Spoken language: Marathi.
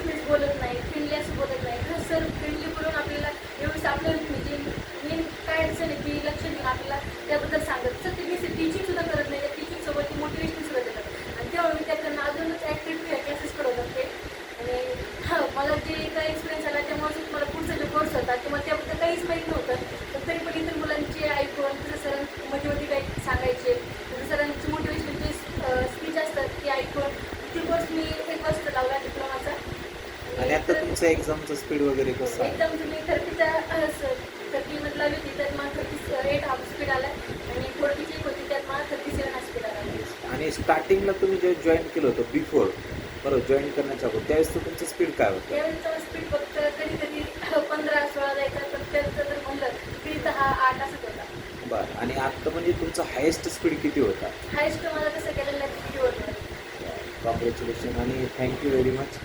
बोलत नाही फ्रेंडली असं बोलत नाही. तर सर फ्रेंडली बोलून आपल्याला व्यवस्थित आपल्याला म्हणजे मेन काय अडचण आहे ती लक्ष देऊन आपल्याला त्याबद्दल सांगत. सर ते टीचिंग सुद्धा करत नाही त्या टीचिंग सोबत ते मोटिवेशन सुद्धा देतात. आणि तेव्हा विद्यार्थ्यांना अजूनच ॲक्टिव्हिटी क्लासेस करत ते आणि हा मला जे काही एक्सपिरियन्स आला त्यामुळे मला पुढचा जो कोर्स होता किंवा त्याबद्दल काहीच माहीत नव्हतं. तर तरी पण इतर मुलांचे ऐकून तसं सरमध्ये मध्ये काही सांगायचे. तसं सरांची मोटिवेशनचे स्पीच असतात ते ऐकून ते कोर्स मी एक वर्ष लावला डिप्लोमाचा आणि आता तुमचं एक्झामचं स्पीड वगैरे कसं आहे? एकदम तुम्ही लावली होती त्यात मला थर्टी एट हाफ स्पीड आला. आणि फोर्टीची एक होती त्यात मला थर्टी सेवन हाफ स्पीड आला. आणि स्टार्टिंगला तुम्ही जे जॉईन केलं होतं बिफोर बरोबर जॉईन करण्याच्या अगोदर त्यावेळेस तर तुमचं स्पीड काय होतं? त्यावेळेचा स्पीड फक्त कधी कधी पंधरा सोळा जायचा पण त्याचं जर म्हणलं तरी दहा आठ होता. बरं आणि आत्ता म्हणजे तुमचं हायेस्ट स्पीड किती होता? हायस्ट मला कसं केलेलं किती होतं. कॉंग्रॅच्युलेशन आणि थँक्यू व्हेरी मच